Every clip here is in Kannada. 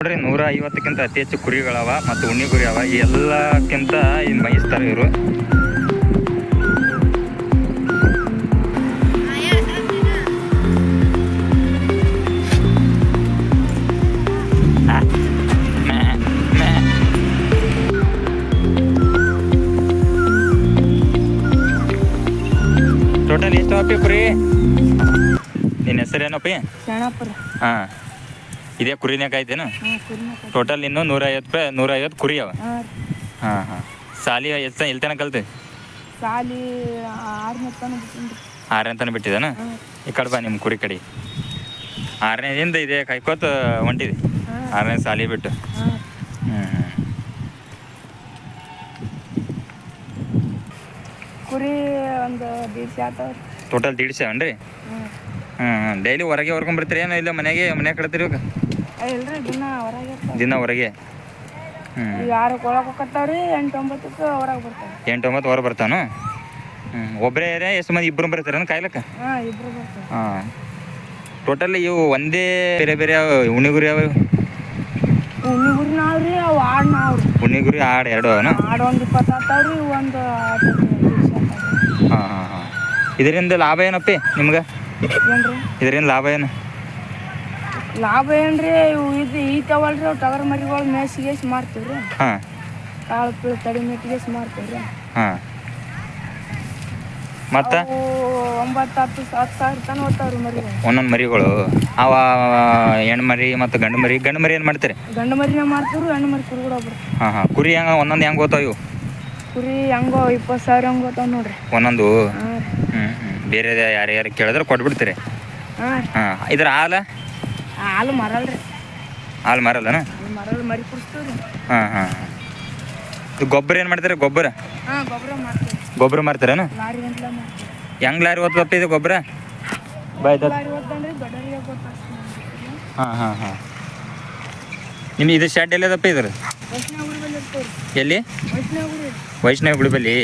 ನೋಡ್ರಿ ನೂರ ಐವತ್ತಕ್ಕಿಂತ ಅತಿ ಹೆಚ್ಚು ಕುರಿಗಳವ ಮತ್ತು ಉಣ್ಣಿ ಕುರಿ ಅವ ಎಲ್ಲಕ್ಕಿಂತ ಈ ಮೈಸ್ತಾರೆ ಇವರು. ಟೋಟಲ್ ಎಷ್ಟು ಅಪ್ಪಿ ಕುರಿ? ನಿನ್ನ ಹೆಸರೇನಪ್ಪಿ? ಏನಪ್ಪಿ ಹಾಂ. ಇದೇ ಕುರಿನೇ ಐತೇನು ಟೋಟಲ್ ಇನ್ನು ನೂರ ಐವತ್ತು ರೂಪಾಯಿ ನೂರ ಐವತ್ತು ಕುರಿ ಅವ. ಹಾಂ ಹಾಂ ಸಾಲಿ ಎಷ್ಟು ಕಲ್ತಿ ಸಾಲಿ ಆರನೇ ತನಕ ಬಿಟ್ಟಿದ್ದಾನ? ಈ ಕಡೆ ಬಾ ನಿಮ್ಮ ಕುರಿ ಕಡೆ. ಆರನೇದಿಂದ ಇದೆ ಕಾಯ್ಕೋತ ಹೊಂಟಿದೆ. ಆರನೇ ಸಾಲಿ ಬಿಟ್ಟು. ಹ್ಞೂ ಕುರಿ ಒಂದು ಟೋಟಲ್ ದೀಡ್ ಸೇವನ್ ರೀ ಹಾಂ. ಹ್ಞೂ ಹ್ಞೂ ಡೈಲಿ ಹೊರಗೆ ಹೊರ್ಕೊಂಡ್ಬಿಡ್ತೀರಿ ಏನೋ ಇಲ್ಲ ಮನೆಗೆ ಮನೆ ಕಡ್ತೀರಿ ಇವಾಗ? ದಿನ ಹೊರಗೆ ದಿನ ಹೊರಗೆ? ಹ್ಞೂ ಹೋಗತ್ತಾವ್ರಿ ಎಂಟು ಒಂಬತ್ತಕ್ಕೆ ಹೊರಗೆ ಬರ್ತಾವೆ ಎಂಟು ಒಂಬತ್ತು ಹೊರ ಬರ್ತಾನು? ಹ್ಞೂ ಒಬ್ಬರೇ ಎಷ್ಟು ಮಂದಿ ಇಬ್ಬರು ಬರ್ತಾರೇನು ಕಾಯ್ಲಕ್ಕ? ಹಾಂ ಇಬ್ರು ಹಾಂ. ಟೋಟಲ್ ಇವು ಒಂದೇ ಬೇರೆ ಬೇರೆ ಉಣಿಗುರಿ ಅವ? ಹುಣ್ಣಿಗುರಿ ಗುರಿ ನಾವ್ರಿ ಅವು ಆಡು ನಾವ್ರಿ ಉಣಿಗುರಿ ಆಡು ಎರಡು ಅವನು ಆಡು ಒಂದು ಇಪ್ಪತ್ತು ಒಂದು ಹಾಂ ಹಾಂ ಹಾಂ. ಇದರಿಂದ ಲಾಭ ಏನಪ್ಪಿ ನಿಮ್ಗೆ? ಏನ್ರಿ? ಇದರಿಂದ ಲಾಭ ಏನು? ಲಾಭ ಏನ್ರಿ? ಇವು ಇದು ಈತವಲ್ರಿ ಅವು ಟಗರ್ ಮರಿಗಳು ಮೇಸಿ ಗೇಸಿ ರೀ ಹಾಂ. ಕಾಳು ಪಿಳು ತಡಿ ಮಾರ್ತೀವಿ ರೀ ಹಾಂ. ಮತ್ತು? ಅವು ಒಂಬತ್ತು ಹತ್ತು ಹತ್ತು ಸಾವಿರ ತನ ಹೋಗ್ತಾವ್ರಿ ಮರಿ ಒಂದೊಂದು ಮರಿಗಳು. ಅವ ಹೆಣ್ಣು ಮರಿ ಮತ್ತು ಗಂಡು ಮರಿ. ಗಂಡು ಮರಿ ಏನು ಮಾಡ್ತೀರಿ? ಗಂಡು ಮರಿನೇ ಮಾರ್ತೀವ್ರಿ ಹೆಣ್ಣು ಮರಿ ಕುರಿ ಕೂಡ ಬರ್ತಾವ. ಹಾಂ ಹಾಂ. ಕುರಿ ಹೆಂಗೆ ಒಂದೊಂದು ಹೆಂಗೆ ಓದ್ತಾವ ಇವು? ಕುರಿ ಹೆಂಗೋ ಇಪ್ಪತ್ತು ಸಾವಿರ ಹೆಂಗ್ ಹೋಗ್ತಾವ ನೋಡ್ರಿ. ಒಂದೊಂದು? ಹ್ಞೂ ಹ್ಞೂ ಬೇರೆ ಯಾರ್ಯಾರು ಯಾರು ಕೇಳಿದ್ರೆ ಕೊಟ್ಬಿಡ್ತೀರಿ. ಹಾಂ ಹಾಂ. ಇದ್ರ ಹಾಲ? ಹಾಲು ಮರಲ್ರಿ. ಹಾಲು ಮರಲ್ಲನ? ಮರಲ್ ಮರಿ ಕುಡಿಸ್ತೀವ್ರಿ. ಹಾಂ ಹಾಂ ಇದು ಗೊಬ್ಬರ ಏನು ಮಾಡ್ತಾರೆ? ಗೊಬ್ಬರ? ಹಾಂ ಗೊಬ್ಬರ ಮಾಡ್ತೀವಿ ಗೊಬ್ಬರ ಮಾರ್ತಾರೇನು? ಲಾರಿ ಗಂಟ್ಲ ಮಾಡ್ತೀವಿ ಹೆಂಗ್ ಲಾರಿ ಓದ್ತಪ್ಪ ಇದು ಗೊಬ್ಬರ? ಬಾಯ್ದ ಲಾರಿ ಓದ್ತಾನ್ರಿ ದೊಡ್ಡರಿಗೆ ಗೊತ್ತಾಗ್ತದೆ ಹಾಂ ಹಾಂ ಹಾಂ. ನಿಮ್ಗೆ ಇದು ಶೆಡ್ ಎಲ್ಲದಪ್ಪ ಇದ್ರ ಎಲ್ಲಿ? ವೈಷ್ಣವ ಗುಡಿಬಲ್ಲಿ ವೈಷ್ಣವ ಗುಡಿ ಬಲ್ಲಿ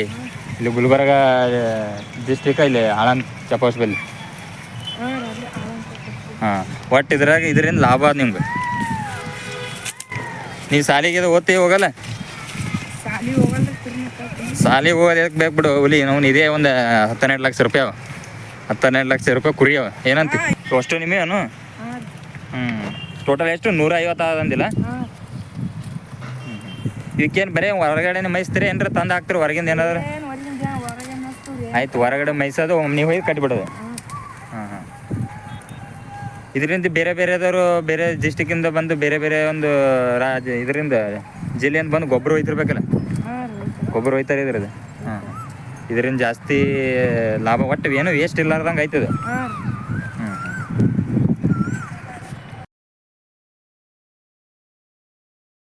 ಇಲ್ಲಿ ಗುಲ್ಬರ್ಗ ಡಿಸ್ಟ್ರಿಕ್ ಇಲ್ಲಿ ಆಳಂದ್ ಚಪಾಸ್ ಬಲ್ಲಿ ಹಾಂ ಒಟ್ಟು ಇದ್ರಾಗ ಇದರಿಂದ ಲಾಭ ಅದ ನಿಮ್ಗೆ. ನೀವು ಸಾಲಿಗೆ ಓದ್ತಿ ಹೋಗಲ್ಲ? ಸಾಲಿ ಹೋಗಲ್ಲ ಕುರಿ ಮಾತಾಡ್ತೀನಿ ಸಾಲಿಗೆ ಹೋಗೋದು ಎದಕ್ಕೆ ಬೇಕು ಬಿಡು ಹುಲಿ ನಾವು ಇದೇ ಒಂದು ಹತ್ತನ್ನೆರಡು ಲಕ್ಷ ರೂಪಾಯಿ ಅವ. ಹತ್ತನ್ನೆರಡು ಲಕ್ಷ ರೂಪಾಯಿ ಕುರಿ ಅವ. ಏನಂತ? ಅಷ್ಟು ನಿಮಗೆ ರೀ ಹ್ಞೂ ಟೋಟಲ್ ಎಷ್ಟು? ನೂರ ಐವತ್ತು ಆದಂದಿಲ್ಲ ಹಾಂ. ಇದಕ್ಕೇನು ಬರೀ ಹೊರಗಡೆ ಮೈಸ್ತೀರಿ? ಏನಾರ ತಂದು ಹಾಕ್ತೀರಿ ಹೊರಗಿಂದ ಏನಾದ್ರು? ಆಯ್ತು ಹೊರಗಡೆ ಮೈಸೋದು ನೀವು ಹೋಗಿ ಕಟ್ಟಿಬಿಡೋದು ಇದರಿಂದ ಬೇರೆ ಬೇರೆದವರು ಬೇರೆ ಡಿಸ್ಟಿಕ್ಕಿಂದ ಬಂದು ಬೇರೆ ಬೇರೆ ಒಂದು ರಾಜ ಇದರಿಂದ ಜಿಲ್ಲೆಯಿಂದ ಬಂದು ಗೊಬ್ಬರ ಹೋಯ್ತಿರ್ಬೇಕಲ್ಲ ಗೊಬ್ಬರ ಹೋಯ್ತಾರೆ ಇದ್ರದ್ದು. ಹಾಂ. ಇದರಿಂದ ಜಾಸ್ತಿ ಲಾಭ ಒಟ್ಟು ಏನು ವೇಸ್ಟ್ ಇಲ್ಲಾರ್ದಂಗೆ ಆಯ್ತದ. ಹ್ಞೂ